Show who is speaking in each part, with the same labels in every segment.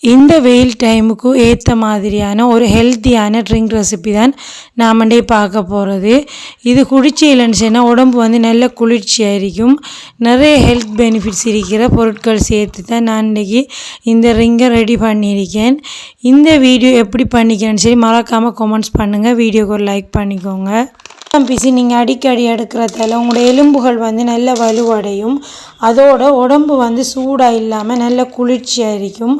Speaker 1: இந்த வெயில் டைமுக்கு ஏற்ற மாதிரியான ஒரு ஹெல்த்தியான ட்ரிங்க் ரெசிபி தான் நாமண்டே பார்க்க போகிறது இது குடிச்சு இல்லைன்னு சொன்னால் உடம்பு வந்து நல்ல குளிர்ச்சியாக இருக்கும் நிறைய ஹெல்த் பெனிஃபிட்ஸ் இருக்கிற பொருட்கள் சேர்த்து தான் நான் இன்றைக்கி இந்த ரிங்கை ரெடி பண்ணியிருக்கேன். இந்த வீடியோ எப்படி பண்ணிக்கிறேன்னு சரி மறக்காமல் கமெண்ட்ஸ் பண்ணுங்கள் வீடியோக்கு ஒரு லைக் பண்ணிக்கோங்க. பிசி நீங்கள் அடிக்கடி எடுக்கிறதால உங்களோட எலும்புகள் வந்து நல்ல வலுவடையும். அதோட உடம்பு வந்து சூடாக இல்லாமல் நல்ல குளிர்ச்சியாக இருக்கும்.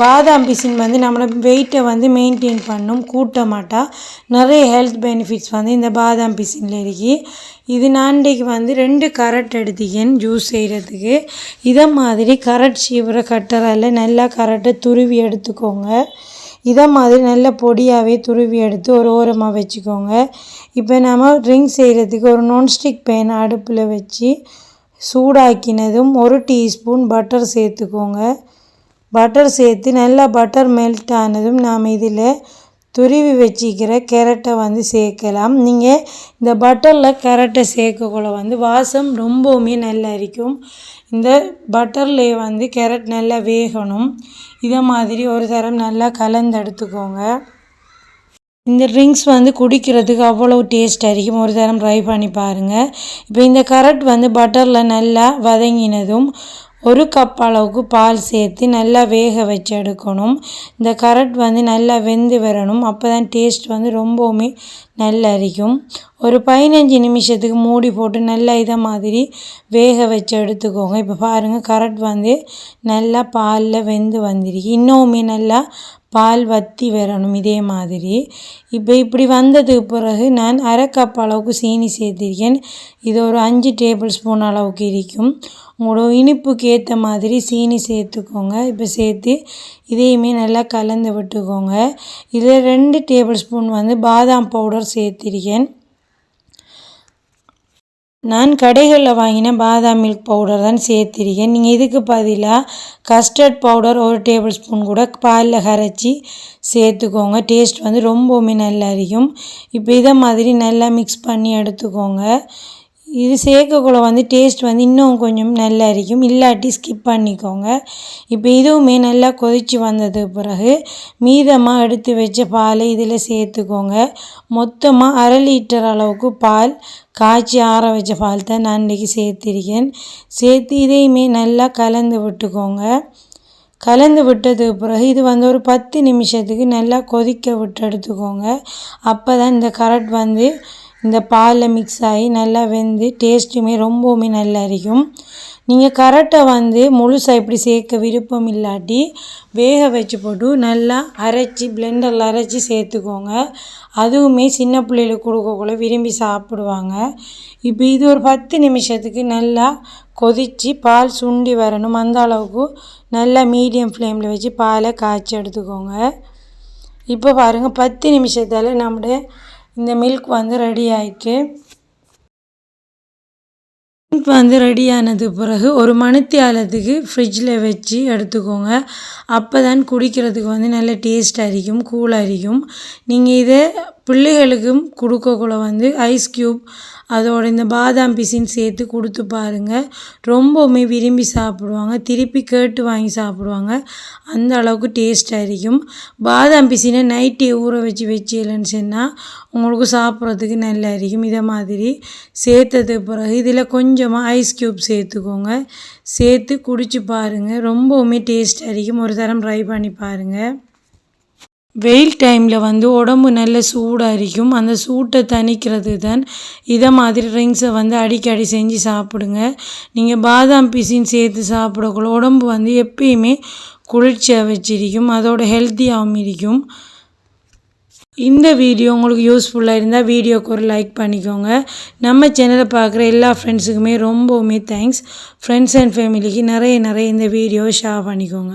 Speaker 1: பாதாம் பிசின் வந்து நம்மளோட வெயிட்டை வந்து மெயின்டைன் பண்ணும். கூட்ட மாட்டா நிறைய ஹெல்த் பெனிஃபிட்ஸ் வந்து இந்த பாதாம் பிசினில் இருக்கு. இது நாண்டைக்கு வந்து ரெண்டு கரட் எடுத்துக்கேன் ஜூஸ் செய்கிறதுக்கு இதை மாதிரி கரட் சீவுற கட்டரால் நல்லா கரட்டை துருவி எடுத்துக்கோங்க. இதை மாதிரி நல்ல பொடியாகவே துருவி எடுத்து ஒரு ஓரமாக வச்சுக்கோங்க. இப்போ நம்ம ட்ரிங்க் செய்கிறதுக்கு ஒரு நான்ஸ்டிக் பேனை அடுப்பில் வச்சு சூடாக்கினதும் ஒரு டீஸ்பூன் பட்டர் சேர்த்துக்கோங்க. பட்டர் சேர்த்து நல்லா பட்டர் மெல்ட் ஆனதும் நாம் இதில் துருவி வச்சிக்கிற கேரட்டை வந்து சேர்க்கலாம். நீங்கள் இந்த பட்டரில் கேரட்டை சேர்க்கக்குள்ள வந்து வாசம் ரொம்பவுமே நல்லா இருக்கும் இந்த பட்டர்லேயே வந்து கேரட் நல்லா வேகணும். இதை மாதிரி ஒரு தரம் நல்லா கலந்து எடுத்துக்கோங்க. இந்த ட்ரிங்க்ஸ் வந்து குடிக்கிறதுக்கு அவ்வளோ டேஸ்ட்டாக இருக்கும் ஒரு தரம் ட்ரை பண்ணி பாருங்கள் இப்போ இந்த கரட் வந்து பட்டரில் நல்லா வதங்கினதும் ஒரு கப் அளவுக்கு பால் சேர்த்து நல்லா வேக வச்சு எடுக்கணும். இந்த கரட் வந்து நல்லா வெந்து வரணும். அப்போ தான் டேஸ்ட் வந்து ரொம்பவுமே நல்லா ஒரு பதினஞ்சு நிமிஷத்துக்கு மூடி போட்டு நல்லா இதை மாதிரி வேக வச்சு எடுத்துக்கோங்க. இப்போ பாருங்கள் கரட் வந்து நல்லா பாலில் வெந்து வந்துருக்கு. இன்னுமே நல்லா பால் வற்றி வரணும் இதே மாதிரி. இப்போ இப்படி வந்ததுக்கு பிறகு நான் அரை கப் அளவுக்கு சீனி சேர்த்திருக்கேன். இது ஒரு அஞ்சு டேபிள் ஸ்பூன் அளவுக்கு இருக்கும். உங்களோட இனிப்புக்கு ஏற்ற மாதிரி சீனி சேர்த்துக்கோங்க. இப்போ சேர்த்து இதையுமே நல்லா கலந்து விட்டுக்கோங்க. இதில் ரெண்டு டேபிள் ஸ்பூன் வந்து பாதாம் பவுடர் சேர்த்திருக்கேன் நான் கடைகளில் வாங்கின பாதாம் மில்க் பவுடர் தான் சேர்த்திருக்கேன் நீங்கள் இதுக்கு பதிலாக கஸ்டர்ட் பவுடர் ஒரு டேபிள் ஸ்பூன் கூட பாலில் கரைச்சி சேர்த்துக்கோங்க. டேஸ்ட் வந்து ரொம்பவுமே நல்லா இருக்கும். இப்போ இதை மாதிரி நல்லா மிக்ஸ் பண்ணி எடுத்துக்கோங்க. இது சேர்க்கக்குள்ள வந்து டேஸ்ட் வந்து இன்னும் கொஞ்சம் நல்லா இருக்கும். இல்லாட்டி ஸ்கிப் பண்ணிக்கோங்க. இப்போ இதுவுமே நல்லா கொதித்து வந்ததுக்கு பிறகு மீதமாக எடுத்து வச்ச பாலை இதில் சேர்த்துக்கோங்க. மொத்தமாக அரை லிட்டர் அளவுக்கு பால் காய்ச்சி ஆற வச்ச பால் தான் நான் இன்றைக்கி சேர்த்திருக்கேன். சேர்த்து இதையுமே நல்லா கலந்து விட்டுக்கோங்க. கலந்து விட்டதுக்கு பிறகு இது வந்து ஒரு பத்து நிமிஷத்துக்கு நல்லா கொதிக்க விட்டு எடுத்துக்கோங்க. அப்போ தான் இந்த கரட் வந்து இந்த பாலில் மிக்ஸ் ஆகி நல்லா வெந்து டேஸ்ட்டுமே ரொம்பவுமே நல்லா இருக்கும் நீங்கள் கரெக்டை வந்து முழுசாக இப்படி சேர்க்க விருப்பம் இல்லாட்டி வேக வச்சு போட்டு நல்லா அரைச்சி பிளெண்டரில் அரைச்சி சேர்த்துக்கோங்க. அதுவுமே சின்ன பிள்ளைகளுக்கு கொடுக்கக்குள்ள விரும்பி சாப்பிடுவாங்க. இப்போ இது ஒரு பத்து நிமிஷத்துக்கு நல்லா கொதித்து பால் சுண்டி வரணும். அந்த அளவுக்கு நல்லா மீடியம் ஃப்ளேமில் வச்சு பாலை காய்ச்சி எடுத்துக்கோங்க. இப்போ பாருங்கள் பத்து நிமிஷத்தால் நம்முடைய இந்த மில்க் வந்து ரெடி ஆயிட்டு மில்க் வந்து ரெடி ஆனது பிறகு ஒரு மணித்தியாலத்துக்கு ஃப்ரிட்ஜில் வச்சு எடுத்துக்கோங்க. அப்போ தான் குடிக்கிறதுக்கு வந்து நல்ல டேஸ்ட்டாக இருக்கும் கூல் அரிக்கும் நீங்கள் இதை பிள்ளைகளுக்கும் கொடுக்கக்குள்ள வந்து ஐஸ் க்யூப் அதோட இந்த பாதாம் பிசின் சேர்த்து கொடுத்து பாருங்கள் ரொம்பவுமே விரும்பி சாப்பிடுவாங்க. திருப்பி கேட்டு வாங்கி சாப்பிடுவாங்க. அந்த அளவுக்கு டேஸ்ட்டாக இருக்கும். பாதாம் பிசினை நைட்டே ஊற வச்சு வச்சிலன்னு சொன்னால் உங்களுக்கு சாப்பிட்றதுக்கு நல்லா இருக்கும். இதை மாதிரி சேர்த்தது பிறகு இதில் கொஞ்சமாக ஐஸ் க்யூப் சேர்த்துக்கோங்க. சேர்த்து குடிச்சு பாருங்கள் ரொம்பவுமே டேஸ்ட்டாக இருக்கும். ஒரு தரம் ட்ரை பண்ணி பாருங்கள் வெயில் டைமில் வந்து உடம்பு நல்ல சூடாக இருக்கும் அந்த சூட்டை தணிக்கிறது தான் இதை மாதிரி ட்ரிங்க்ஸை வந்து அடிக்கடி செஞ்சு சாப்பிடுங்க. நீங்கள் பாதாம் பிசின் சேர்த்து சாப்பிடக்குள்ள உடம்பு வந்து எப்பயுமே குளிர்ச்சியாக வச்சிருக்கும். அதோட ஹெல்த்தியாகவும் இருக்கும். இந்த வீடியோ உங்களுக்கு யூஸ்ஃபுல்லாக இருந்தால் வீடியோக்கு ஒரு லைக் பண்ணிக்கோங்க. நம்ம சேனலை பார்க்குற எல்லா ஃப்ரெண்ட்ஸுக்குமே ரொம்பவுமே தேங்க்ஸ் ஃப்ரெண்ட்ஸ் அண்ட் ஃபேமிலிக்கு நிறைய நிறைய இந்த வீடியோவை ஷேர் பண்ணிக்கோங்க.